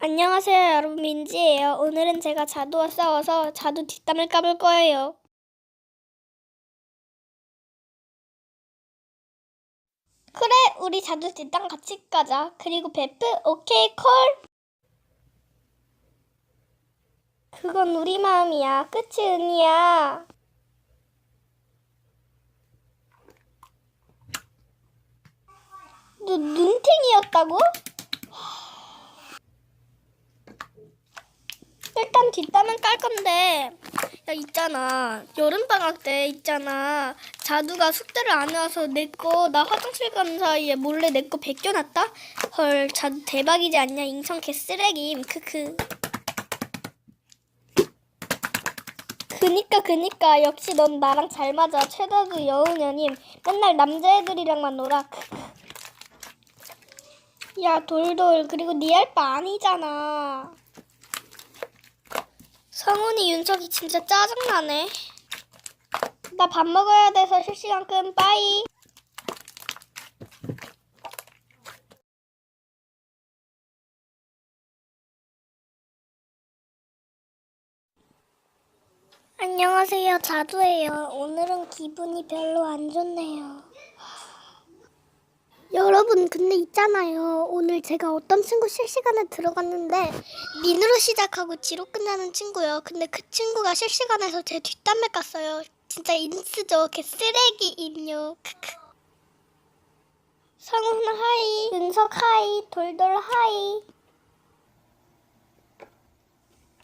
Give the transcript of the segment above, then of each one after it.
안녕하세요, 여러분 민지예요. 오늘은 제가 자두와 싸워서 자두 뒷담을 까볼 거예요. 그래, 우리 자두 뒷담 같이 까자. 그리고 베프, 오케이, 콜. 그건 우리 마음이야. 끝이 은이야. 너 눈탱이였다고? 일단 뒷담은 깔 건데 야 있잖아. 여름방학 때 있잖아. 자두가 숙제를 안 해와서 내 거 나 화장실 가는 사이에 몰래 내거 베껴놨다? 헐 자두 대박이지 않냐? 인성 개쓰레김 크크. 그니까 그니까. 역시 넌 나랑 잘 맞아. 최다두 여우녀님 맨날 남자애들이랑만 놀아. 야 돌돌. 그리고 네할바 아니잖아 성훈이 윤석이 진짜 짜증나네. 나 밥 먹어야 돼서 실시간 끈 빠이. 안녕하세요. 자두예요. 오늘은 기분이 별로 안 좋네요. 여러분, 근데 있잖아요. 오늘 제가 어떤 친구 실시간에 들어갔는데, 민으로 시작하고 지로 끝나는 친구요. 근데 그 친구가 실시간에서 제 뒷담을 깠어요. 진짜 인스죠. 개 쓰레기 인요. 성훈 하이, 윤석 하이, 돌돌 하이.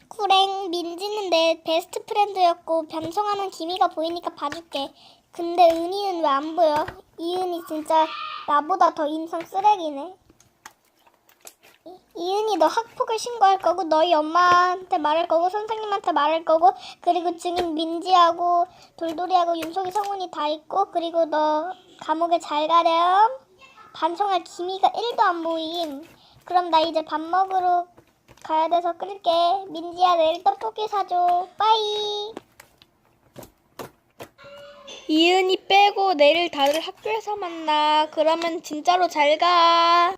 구랭, 민지는 내 베스트 프렌드였고 변성하는 기미가 보이니까 봐줄게. 근데 은희는 왜 안 보여? 이은이 진짜 나보다 더 인성 쓰레기네. 이- 이은이 너 학폭을 신고할 거고 너희 엄마한테 말할 거고 선생님한테 말할 거고 그리고 증인 민지하고 돌돌이하고 윤석이 성훈이 다 있고 그리고 너 감옥에 잘 가렴. 반성할 기미가 1도 안 보임. 그럼 나 이제 밥 먹으러 가야 돼서 끌게. 민지야 내일 떡볶이 사줘. 빠이. 이은이 빼고 내일 다들 학교에서 만나. 그러면 진짜로 잘 가.